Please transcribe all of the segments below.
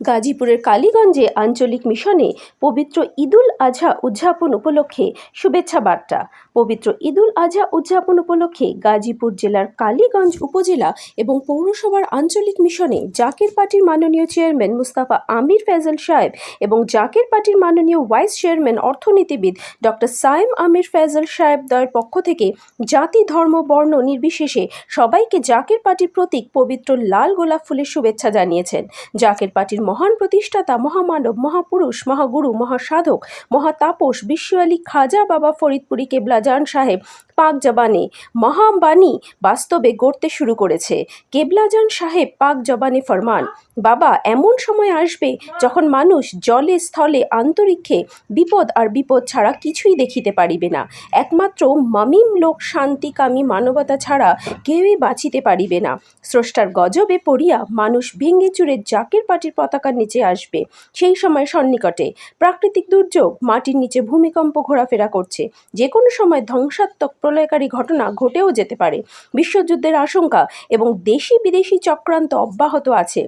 গাজীপুরের কালীগঞ্জে আঞ্চলিক মিশনে পবিত্র ঈদুল আজহা উদযাপন উপলক্ষে শুভেচ্ছা বার্তা। পবিত্র ঈদুল আজহা উদযাপন উপলক্ষে গাজীপুর জেলার কালীগঞ্জ উপজেলা এবং পৌরসভার আঞ্চলিক মিশনে জাকের পার্টির মাননীয় চেয়ারম্যান মুস্তাফা আমির ফেজল সাহেব এবং জাকের পার্টির মাননীয় ভাইস চেয়ারম্যান অর্থনীতিবিদ ডক্টর সাইম আমির ফেজল সাহেব দয়ের পক্ষ থেকে জাতি, ধর্ম, বর্ণ নির্বিশেষে সবাইকে জাকের পার্টির প্রতীক পবিত্র লাল গোলাপ ফুলের শুভেচ্ছা জানিয়েছেন। জাকের পার্টির মহান প্রতিষ্ঠাতা, মহামানব, মহাপুরুষ, মহাগুরু, মহাসাধক, মহাতাপস, বিশ্ব আলী খাজা বাবা ফরিদপুরি কেবলাজান সাহেব, পাক জবানে মহাবাণী বাস্তবে গড়তে শুরু করেছে। কেবলাজান সাহেব, পাক জবানে ফরমান, বাবা এমন সময় আসবে যখন মানুষ জলে, স্থলে, আন্তরিক্ষে বিপদ আর বিপদ ছাড়া কিছুই দেখিতে পারিবে না। একমাত্র মামিম লোক শান্তিকামী মানবতা ছাড়া কেউই বাঁচিতে পারিবে না। স্রষ্টার গজবে পড়িয়া মানুষ ভেঙে চুরে জাকের পাটির পতাকার নিচে আসবে। সেই সময় সন্নিকটে প্রাকৃতিক দুর্যোগ মাটির নিচে ভূমিকম্প ঘোরাফেরা করছে। যে কোনো সময় ধ্বংসাত্মক প্রলয়কারী ঘটনা ঘটেও যেতে পারে। বিশ্বযুদ্ধের আশঙ্কা এবং দেশি বিদেশি চক্রান্ত অব্যাহত আছে।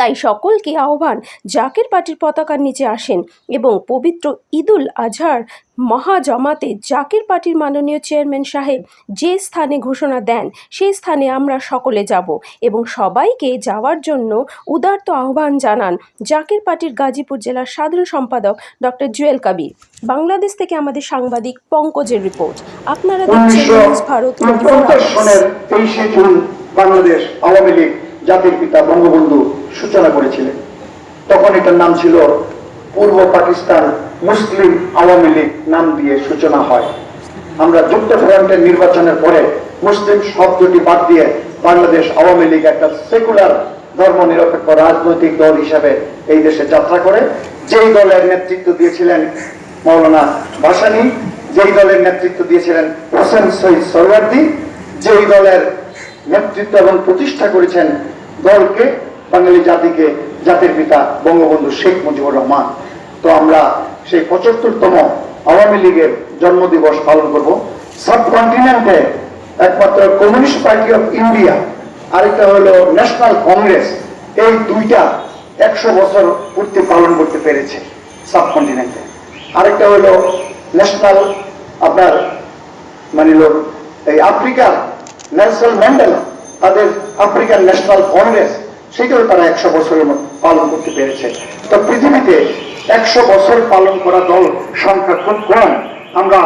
তাই সকলকে আহ্বান জাকের পার্টির পতাকার নিচে আসেন এবং পবিত্র ঈদুল আজহার মহাজমাতে জাকের পার্টির মাননীয় চেয়ারম্যান সাহেব যে স্থানে ঘোষণা দেন সেই স্থানে আমরা সকলে যাব এবং সবাইকে যাওয়ার জন্য উদার্ত আহ্বান জানান জাকের পার্টির গাজীপুর জেলার সাধারণ সম্পাদক ডক্টর জুয়েল কাবির। বাংলাদেশ থেকে আমাদের সাংবাদিক পঙ্কজের রিপোর্ট। আপনারা দেখছেন ভারত বাংলাদেশ আওয়ামী লীগ। জাতির পিতা বঙ্গবন্ধু সূচনা করেছিলেন। তখন এটার নাম ছিল পূর্ব পাকিস্তান মুসলিম আওয়ামী লীগ নাম দিয়ে সূচনা হয়। আমরা যুক্ত ফ্রন্টের নির্বাচনের পরে মুসলিম শব্দটি বাদ দিয়ে বাংলাদেশ আওয়ামী লীগ একটা সেকুলার ধর্ম নিরপেক্ষ রাজনৈতিক দল হিসাবে এই দেশে যাত্রা করে। যেই দলের নেতৃত্ব দিয়েছিলেন মৌলানা ভাসানী, যেই দলের নেতৃত্ব দিয়েছিলেন হোসেন সৈয়দ সরওয়ার্দী, যেই দলের নেতৃত্ব এবং প্রতিষ্ঠা করেছেন দলকে, বাঙালি জাতিকে, জাতির পিতা বঙ্গবন্ধু শেখ মুজিবুর রহমান। তো আমরা সেই পঁচাত্তরতম আওয়ামী লীগের জন্মদিবস পালন করব। সাবকন্টিনেন্টে একমাত্র কমিউনিস্ট পার্টি অফ ইন্ডিয়া, আরেকটা হলো ন্যাশনাল কংগ্রেস। এই দুইটা একশো বছর পূর্তি পালন করতে পেরেছে সাবকন্টিনেন্টে। আরেকটা হলো ন্যাশনাল আপনার মানে এই আফ্রিকার ন্যাশনাল ম্যান্ডেলা। তাদের আফ্রিকান ন্যাশনাল কংগ্রেস, সেটাও তারা একশো বছরের পালন করতে পেরেছে। তো পৃথিবীতে একশো বছর পালন করা দল সংখ্যা খুব কম। আমরা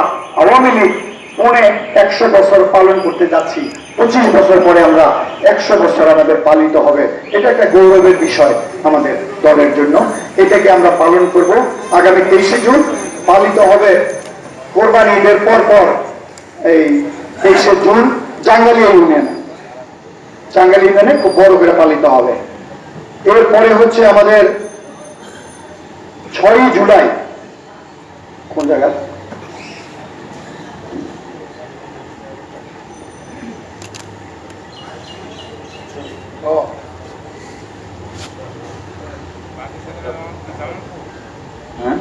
আওয়ামী লীগ পৌনে একশো বছর পালন করতে যাচ্ছি। পঁচিশ বছর পরে আমরা একশো বছর আমাদের পালিত হবে। এটা একটা গৌরবের বিষয় আমাদের দলের জন্য। এটাকে আমরা পালন করব। আগামী তেইশে জুন পালিত হবে কোরবানি ঈদের পর পর। এই তেইশে জুন জাঙ্গালিয়া ইউনিয়নে। জাঙ্গালি ইউনিয়নে খুব বড় করে পালিত হবে। এরপরে হচ্ছে আমাদের ছয়ই জুলাই। কোন জায়গা হ্যাঁ?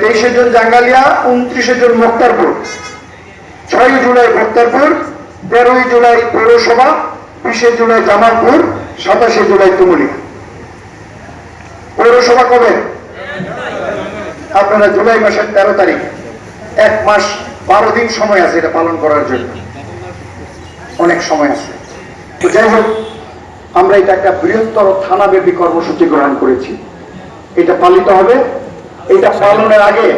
তেইশে জুন জাঙ্গালিয়া, উনত্রিশে জুন মুক্তারপুর। ছয়ই জুলাই মুক্তারপুর, তেরোই জুলাই পৌরসভা, বিশে জুলাই জামালপুর, সাতাশে জুলাই তুমুলিয়া। পৌরসভা কবে? আপনারা জুলাই মাসের তেরো তারিখ। এক মাস বারো দিন সময় আছে এটা পালন করার জন্য। অনেক সময় আছে। তো যাই হোক, আমরা এটা একটা বৃহত্তর থানাব্যাপী কর্মসূচি গ্রহণ করেছি। এটা পালিত হবে। এটা পালনের আগে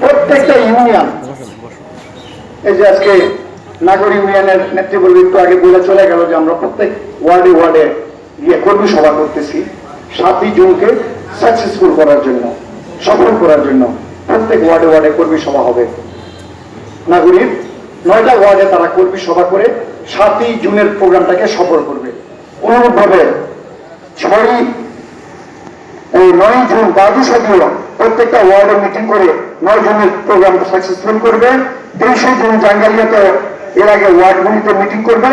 প্রত্যেকটা ইউনিয়ন, এই যে আজকে নাগর ইউনিয়নের নেতৃবৃন্দ একটু আগে বলে চলে গেল যে আমরা প্রত্যেক ওয়ার্ডে ওয়ার্ডে গিয়ে কর্মী সভা করতেছি সাতই জুনকে সাকসেসফুল করার জন্য, সফল করার জন্য প্রত্যেক ওয়ার্ডে ওয়ার্ডে কর্মী সভা হবে। নাগরিক, নয়টা ওয়ার্ডে তারা কর্মী সভা করে সাতই জুনের প্রোগ্রামটাকে সফল করবে। অনুরূপভাবে ছয়ই, এই নয় জুন দ্বাদশ দিন প্রত্যেকটা ওয়ার্ডে মিটিং করে নয় জুনের প্রোগ্রাম সাকসেসফুল করবে। তেইশে জুন জাঙ্গালিয়াতে এর আগে ওয়ার্ডগুলিতে মিটিং করবে।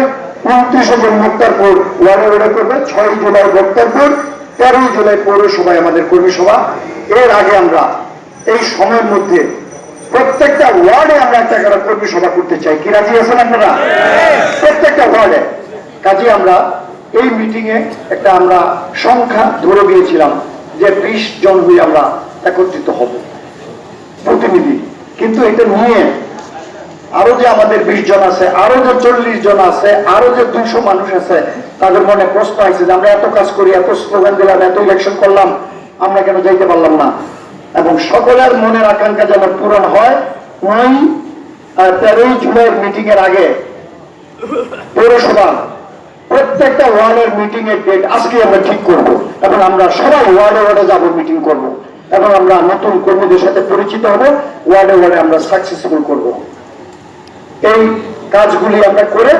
উনত্রিশে জুন মুক্তারপুর ওয়ার্ডে ওয়ার্ডে করবে। ছয় জুলাই মুক্তারপুর, তেরোই জুলাই পৌরসভায় আমাদের কর্মী সভা এর আগে আমরা এই সময়ের মধ্যে প্রত্যেকটা ওয়ার্ডে আমরা একটা করে কর্মী সভা করতে চাই। কি রাজি আছেন আপনারা? প্রত্যেকটা ওয়ার্ডে। কাজে আমরা এই মিটিং এ একটা আমরা সংখ্যা ধরে দিয়েছিলাম। যে বিশ জন হয়ে আমরা একত্রিত হব। প্রতিনিধি। কিন্তু এটা নিয়ে আরও যে আমাদের বিশ জন আছে, আরও যে চল্লিশ জন আছে, আরও যে দুইশো মানুষ আছে, তাদের মনে প্রশ্ন আছে যে, আমরা এত কাজ করি, এত স্লোগান দিলাম, এত ইলেকশন করলাম, আমরা কেন যাইতে পারলাম না? এবং সকলের মনের আকাঙ্ক্ষা যেন পূরণ হয় নয় তেরোই জুলাইয়ের মিটিং এর আগে পৌরসভা প্রত্যেকটা ওয়ার্ডের মিটিং এর ডেট আজকে আমরা ঠিক করব। এবং আমরা সবাই ওয়ার্ডে ওয়ার্ডে যাব মিটিং করব। এবং আমরা নতুন কর্মীদের সাথে পরিচিত হব ওয়ার্ডে ওয়ার্ডে আমরা সাকসেসফুল করব। এই কাজগুলি আমরা করে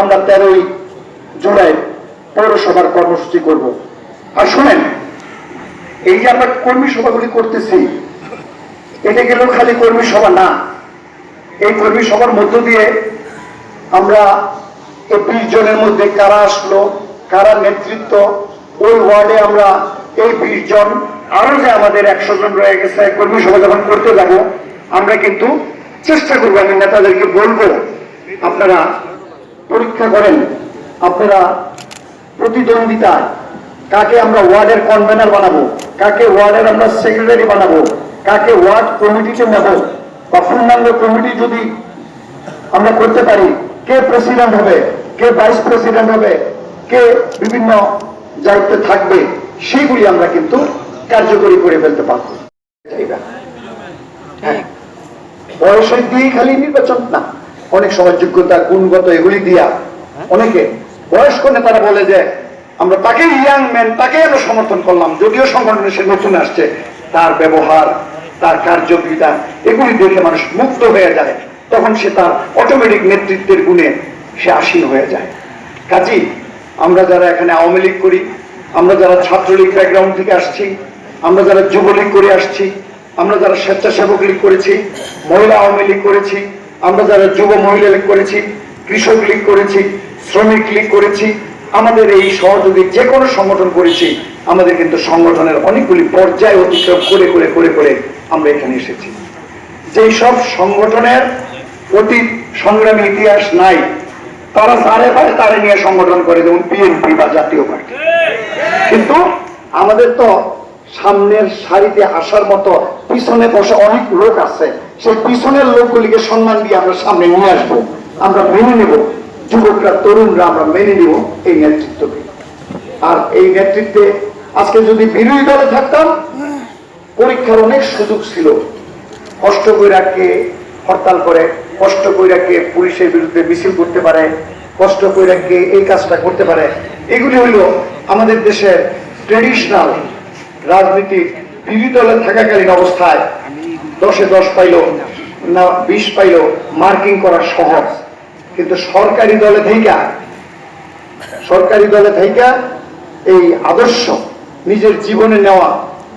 আমরা তেরোই জুলাই পৌরসভার কর্মসূচি করব। আর শুনেন, এই যে আমরা কর্মী সভাগুলি করতেছি, এটা গেল খালি কর্মী সভা না। এই কর্মী সভার মধ্য দিয়ে আমরা এই বিশ জনের মধ্যে কারা আসলো, কারা নেতৃত্ব, ওই ওয়ার্ডে আমরা এই বিশ জন, আরও যে আমাদের একশো জন রয়ে গেছে, কর্মী সভা যখন করতে যাব, আমরা কিন্তু চেষ্টা করব, আমি নেতাদেরকে বলব, আপনারা পরীক্ষা করেন, আপনারা প্রতিদ্বন্দ্বিতা, কাকে আমরা ওয়ার্ডের কনভেনার বানাবো, কাকে ওয়ার্ডের আমরা সেক্রেটারি বানাবো, কাকে ওয়ার্ড কমিটিতে নেব, বা পূর্ণাঙ্গ কমিটি যদি আমরা করতে পারি কে প্রেসিডেন্ট হবে, কে ভাইস প্রেসিডেন্ট হবে, কে বিভিন্ন দায়িত্বে থাকবে সেইগুলি আমরা কিন্তু কার্যকরী করে ফেলতে পারব। হ্যাঁ। বয়সের দিয়ে খালি নির্বাচন না। অনেক সময় যোগ্যতা গুণগত এগুলি দিয়া অনেকে বয়স্ক নেতারা বলে যে, আমরা তাকে ইয়াং ম্যান তাকে আমরা সমর্থন করলাম, যদিও সংগঠনে সে নতুন আসছে। তার ব্যবহার, তার কার্যবিধান, এগুলি দেখে মানুষ মুক্ত হয়ে যায়। তখন সে তার অটোমেটিক নেতৃত্বের গুণে সে আসীন হয়ে যায়। কাজী, আমরা যারা এখানে আওয়ামী লীগ করি, আমরা যারা ছাত্রলীগ ব্যাকগ্রাউন্ড থেকে আসছি, আমরা যারা যুবলীগ করে আসছি, আমরা যারা স্বেচ্ছাসেবক লীগ করেছি, মহিলা আওয়ামী লীগ করেছি, আমরা যারা যুব মহিলা লীগ করেছি, কৃষক লীগ করেছি, শ্রমিক লীগ করেছি, আমাদের এই সহযোগী যে কোনো সংগঠন করেছি, আমাদের কিন্তু সংগঠনের অনেকগুলি পর্যায় অতিক্রম করে করে করে করে আমরা এখানে এসেছি। যেই সব সংগঠনের অতীত সংগ্রামী ইতিহাস নাই। তারা সারে পারে তারা নিয়ে সংগঠন করে যেমন বিএনপি বা জাতীয় পার্টি। কিন্তু আমাদের তো সামনের সারিতে আসার মতো পিছনে বসে অনেক লোক আছে। সেই পিছনের লোকগুলিকে সম্মান দিয়ে আমরা সামনে নিয়ে আসব। আমরা মেনে নেব। যুবকরা, তরুণরা আমরা মেনে নিব এই নেতৃত্বকে। আর এই নেতৃত্বে আজকে যদি বিরোধী দলে থাকতাম, পরীক্ষার অনেক সুযোগ ছিল। কষ্ট কইরাকে হরতাল করে কষ্ট কইরাকে পুলিশের বিরুদ্ধে মিছিল করতে পারে, কষ্ট কইরাকে এই কাজটা করতে পারে, এগুলি হইল আমাদের দেশের ট্রেডিশনাল রাজনীতি বিরোধী দলে থাকাকালীন অবস্থায় দশে দশ পাইলো না, বিশ পাইলো মার্কিং করা সহজ। কিন্তু সরকারি দলে থেইকা সরকারি দলে থেইকা এই আদর্শ নিজের জীবনে নেওয়া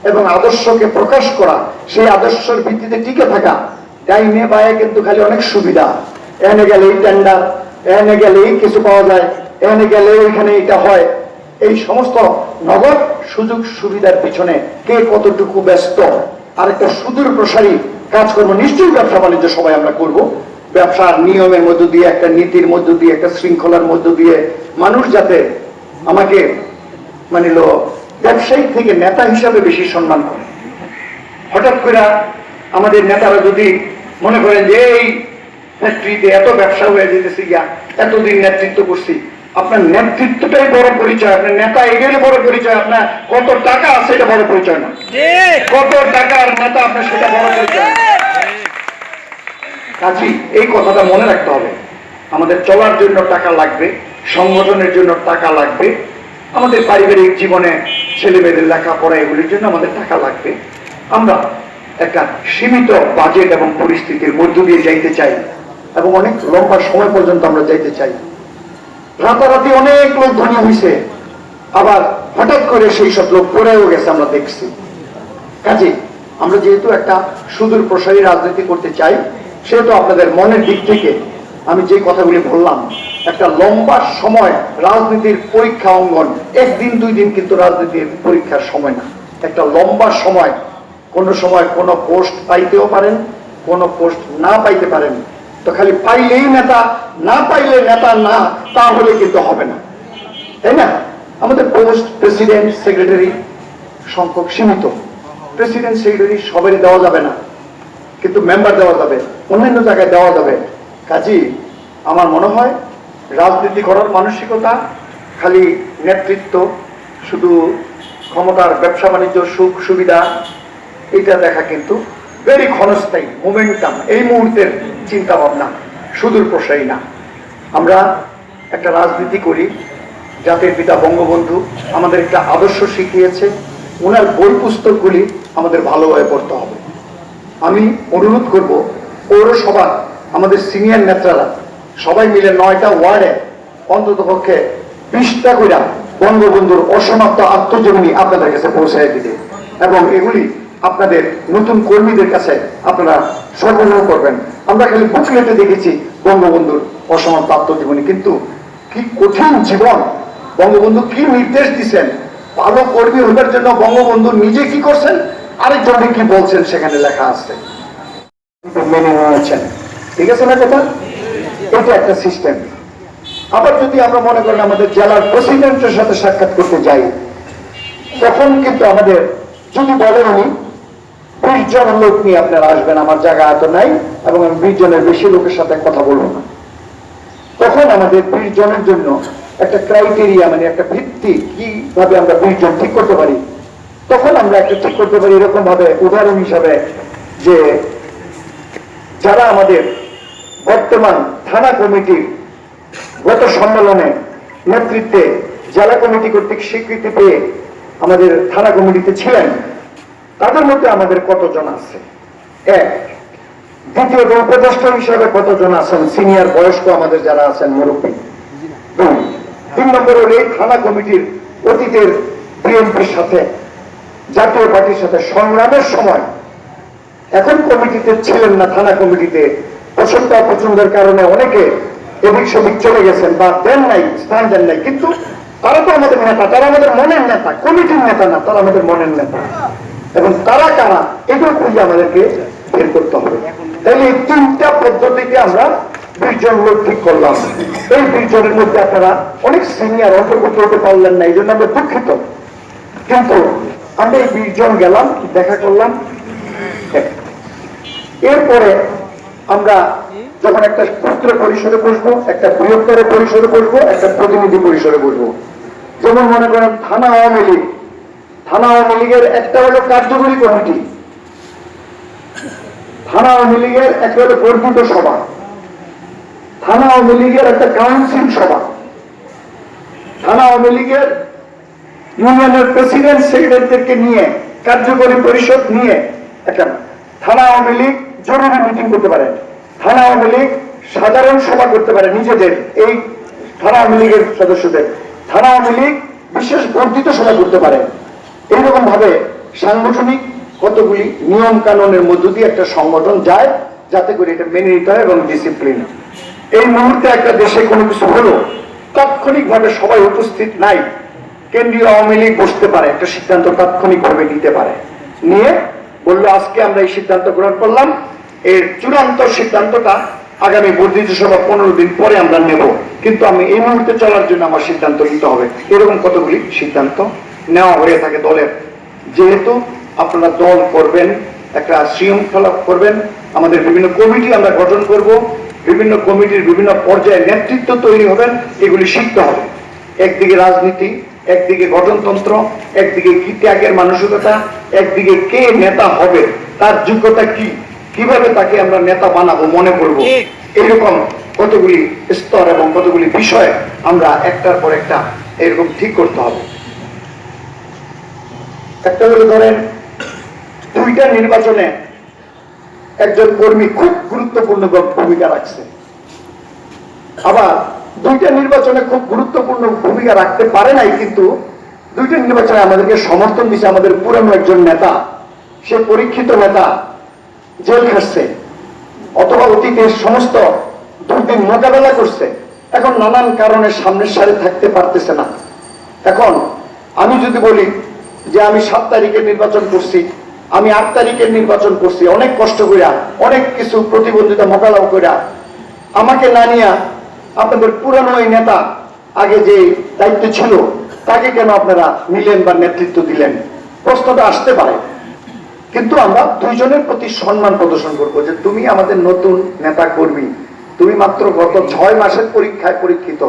এবং আদর্শকে প্রকাশ করা, সেই আদর্শের ভিত্তিতে টিকে থাকা টাইমে পায়ে, কিন্তু খালি অনেক সুবিধা। এনে গেলেই টেন্ডার এনে গেলেই কিছু পাওয়া যায় এনে গেলে ওইখানে এটা হয়। এই সমস্ত নগদ সুযোগ সুবিধার পিছনে কে কতটুকু ব্যস্ত আর একটা সুদূর প্রসারী কাজকর্ম নিশ্চয়ই ব্যবসা বাণিজ্য সবাই আমরা করব। ব্যবসার নিয়মের মধ্য দিয়ে, একটা নীতির মধ্য দিয়ে, একটা শৃঙ্খলার মধ্য দিয়ে মানুষ যাতে আমাকে মানে ব্যবসায়ী থেকে নেতা হিসাবে বেশি সম্মান করে। হঠাৎ করে আমাদের নেতারা যদি মনে করেন যে এই ফ্যাক্টরিতে এত ব্যবসা হয়ে যেতেছে গিয়া এতদিন নেতৃত্ব করছি। আপনার নেতৃত্বটাই বড় পরিচয় আপনার নেতা এগেলে বড় পরিচয় আপনার কত টাকা আছে এটা বড় পরিচয় না। কত টাকার নেতা আপনার সেটা বড় পরিচয়। কাজী এই কথাটা মনে রাখতে হবে। আমাদের চলার জন্য টাকা লাগবে সংগঠনের জন্য টাকা লাগবে। আমাদের পারিবারিক জীবনে ছেলে মেয়েদের লেখাপড়া এগুলির জন্য আমাদের টাকা লাগবে। আমরা একটা সীমিত বাজেট এবং পরিস্থিতির মধ্য দিয়ে যাইতে চাই এবং অনেক লম্বা সময় পর্যন্ত আমরা যাইতে চাই। রাতারাতি অনেক লোক ধনী হয়েছে আবার হঠাৎ করে সেই সব লোক পড়েও গেছে আমরা দেখছি। কাজে আমরা যেহেতু একটা সুদূর প্রসারী রাজনীতি করতে চাই, সেহেতু আপনাদের মনের দিক থেকে আমি যে কথাগুলি বললাম, একটা লম্বা সময় রাজনীতির পরীক্ষা অঙ্গন, একদিন দুই দিন কিন্তু রাজনীতির পরীক্ষার সময় না, একটা লম্বা সময় কোন সময় কোন পোস্ট পাইতেও পারেন, কোন পোস্ট না পাইতে পারেন, তো খালি পাইলেই নেতা, না পাইলে নেতা না, তাহলে কিন্তু হবে না। তাই না? আমাদের পোস্ট প্রেসিডেন্ট, সেক্রেটারি সংখ্যক সীমিত। প্রেসিডেন্ট, সেক্রেটারি সবারই দেওয়া যাবে না, কিন্তু মেম্বার দেওয়া যাবে, অন্যান্য জায়গায় দেওয়া যাবে। কাজী, আমার মনে হয় রাজনীতি করার মানসিকতা, খালি নেতৃত্ব, শুধু ক্ষমতার ব্যবসা বাণিজ্য সুখ সুবিধা এটা দেখা কিন্তু ভেরি ক্ষণস্থায়ী মোমেন্টাম এই মুহূর্তের চিন্তা ভাবনা সুদূর প্রসারী না। আমরা একটা রাজনীতি করি, জাতির পিতা বঙ্গবন্ধু আমাদের একটা আদর্শ শিখিয়েছে, ওনার বই পুস্তকগুলি আমাদের ভালোভাবে পড়তে হবে। আমি অনুরোধ করব পৌরসভা আমাদের সিনিয়র নেতারা, সবাই মিলে নয়টা ওয়ার্ডে অন্তত পক্ষে বিশটা করে বঙ্গবন্ধুর অসমাপ্ত আত্মজীবনী আপনাদের কাছে পৌঁছায় দিতে এবং এগুলি আপনাদের নতুন কর্মীদের কাছে আপনারা সরবরাহ করবেন। আমরা খালি বুকলেটে দেখেছি বঙ্গবন্ধুর অসমাপ্ত আত্মজীবনী কিন্তু কি কঠিন জীবন। বঙ্গবন্ধু কি নির্দেশ দিচ্ছেন ভালো কর্মী হবার জন্য বঙ্গবন্ধু নিজে কি করছেন? আরেকজনকে কি বলছেন? সেখানে লেখা আছে। মেনে নিয়েছেন। ঠিক আছে না কথা? এটা একটা সিস্টেম আবার যদি আমরা মনে করেন আমাদের জেলার প্রেসিডেন্টের সাথে সাক্ষাৎ করতে যাই, তখন কিন্তু আমাদের, যদি বলেন উনি বিশ জন লোক নিয়ে আপনারা আসবেন, আমার জায়গা এত নাই, এবং আমি বিশ জনের বেশি লোকের সাথে কথা বলব না। তখন আমাদের বিশ জনের জন্য একটা ক্রাইটেরিয়া মানে একটা ভিত্তি, কীভাবে আমরা বিশ জন ঠিক করতে পারি। তখন আমরা একটা ঠিক করতে পারি এরকম ভাবে উদাহরণ হিসাবে, যে যারা আমাদের বর্তমান থানা কমিটির গত সম্মেলনে নেতৃত্বে, জেলা কমিটি কর্তৃক স্বীকৃতি পেয়ে আমাদের থানা কমিটিতে ছিলেন তাদের মধ্যে আমাদের কতজন আছে? এক। দ্বিতীয়ত উপদেষ্টা হিসাবে কতজন আছেন? সিনিয়র, বয়স্ক আমাদের যারা আছেন, মুরব্বী। দুই। তিন নম্বর হলো এই থানা কমিটির অতীতের বিএনপির সাথে, জাতীয় পার্টির সাথে সংগ্রামের সময়। এখন কমিটিতে ছিলেন না, থানা কমিটিতে। পছন্দ অপছন্দের কারণে অনেকে এদিক সেদিক চলে গেছেন বা দেন নাই, স্থান দেন নাই। কিন্তু তারা তো আমাদের নেতা, তারা আমাদের মনের নেতা, কমিটির নেতা না, তারা আমাদের মনের নেতা। এবং তারা কারা, এগুলো খুঁজে আমাদেরকে বের করতে হবে। তাহলে এই তিনটা পদ্ধতিতে আমরা লোক ঠিক করলাম। এই মধ্যে আপনারা অনেক সিনিয়র হতে পারলেন না এই জন্য আমরা দুঃখিত। কিন্তু আমরা এই গেলাম, দেখা করলাম। এরপরে আমরা যখন একটা ক্ষুদ্র পরিসরে বসবো, একটা বৃহত্তর পরিসরে বসবো, একটা প্রতিনিধি পরিসরে বসবো। যেমন মনে করেন থানা আওয়ামী লীগ থানা আওয়ামী লীগের একটা হলো কার্যকরী কমিটি। থানা আওয়ামী লীগের একটা হলো বর্ধিত সভা। থানা আওয়ামী লীগের একটা কাউন্সিল সভা। থানা আওয়ামী লীগের ইউনিয়নের প্রেসিডেন্ট সেক্রেটারিদেরকে নিয়ে, কার্যকরী পরিষদ নিয়ে একটা থানা আওয়ামী লীগ জরুরি মিটিং করতে পারে। থানা আওয়ামী লীগ সাধারণ সভা করতে পারে নিজেদের, এই থানা আওয়ামী লীগের সদস্যদের। থানা আওয়ামী লীগ বিশেষ বর্ধিত সভা করতে পারে। এইরকম ভাবে সাংগঠনিক কতগুলি নিয়ম কানুনের মধ্য দিয়ে একটা সংগঠন যায়, যাতে করে এটা মেনে নিতে হয় এবং ডিসিপ্লিন এই মুহূর্তে একটা দেশে কোনো কিছু হলো তাৎক্ষণিক ভাবে সবাই উপস্থিত নাই। কেন্দ্রীয় আওয়ামী লীগ বসতে পারে, একটা সিদ্ধান্ত তাৎক্ষণিক ভাবে নিতে পারে। নিয়ে বলল, আজকে আমরা এই সিদ্ধান্ত গ্রহণ করলাম। এর চূড়ান্ত সিদ্ধান্তটা আগামী বর্ধিত সভা পনেরো দিন পরে আমরা নেব। কিন্তু আমি এই মুহূর্তে চলার জন্য আমার সিদ্ধান্ত নিতে হবে। এরকম কতগুলি সিদ্ধান্ত? নেওয়া হয়ে থাকে দলের। যেহেতু আপনারা দল করবেন একটা শৃঙ্খলা করবেন আমাদের বিভিন্ন কমিটি আমরা গঠন করব বিভিন্ন কমিটির বিভিন্ন পর্যায়ে নেতৃত্ব তৈরি হবেন এগুলি শিখতে হবে। একদিকে রাজনীতি একদিকে গঠনতন্ত্র একদিকে কি ত্যাগের মানসিকতা একদিকে কে নেতা হবে তার যোগ্যতা কি কীভাবে তাকে আমরা নেতা বানাবো মনে করব এরকম কতগুলি স্তর এবং কতগুলি বিষয় আমরা একটার পর একটা এরকম ঠিক করতে হবে। একটা হলো ধরেন, দুইটা নির্বাচনে একজন কর্মী খুব গুরুত্বপূর্ণ ভূমিকা রাখছে। আবার দুইটা নির্বাচনে খুব গুরুত্বপূর্ণ ভূমিকা রাখতে পারে নাই, কিন্তু দুইটা নির্বাচনে আমাদেরকে সমর্থন দিচ্ছে আমাদের পুরনো একজন নেতা। সে পরীক্ষিত নেতা, জেল খাটছে, অথবা অতীতের সমস্ত দুর্দিন মোকাবেলা করছে। এখন নানান কারণে সামনের সারি থাকতে পারতেছে না। এখন আমি যদি বলি যে আমি সাত তারিখের নির্বাচন করছি, আমি আট তারিখের নির্বাচন করছি, অনেক কষ্ট করিয়া অনেক কিছু প্রতিবন্ধিতা মোকাবেলা করিয়া আমাকে না নিয়ে আপনাদের পুরানো নেতা আগে যে দায়িত্ব ছিল, তাকে কেন আপনারা নিলেন বা নেতৃত্ব দিলেন? প্রশ্নটা আসতে পারে। কিন্তু আমরা দুইজনের প্রতি সম্মান প্রদর্শন করব যে তুমি আমাদের নতুন নেতা কর্মী। তুমি মাত্র গত ছয় মাসের পরীক্ষায় পরীক্ষিত।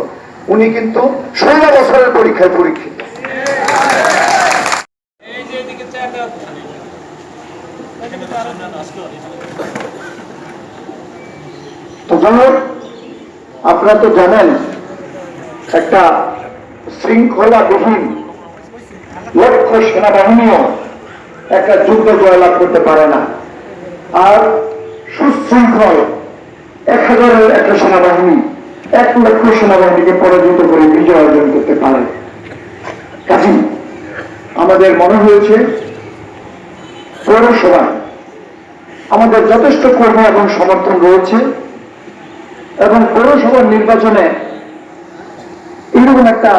উনি কিন্তু ষোলো বছরের পরীক্ষায় পরীক্ষিত এই যে এদিকে চাটা তো যাই আপনারা তো জানেন, একটা শৃঙ্খলাবিহীন লক্ষ্য সেনাবাহিনীও একটা যুদ্ধ জয়লাভ করতে পারে না। আর সুশৃঙ্খল এক হাজারের একটা সেনাবাহিনী এক লক্ষ সেনাবাহিনীকে পরাজিত করে বিজয় অর্জন করতে পারে। কাজী, আমাদের মনে হয়েছে পৌরসভায় আমাদের যথেষ্ট কর্মী এবং সমর্থন রয়েছে এবং পৌরসভার নির্বাচনে এরকম একটা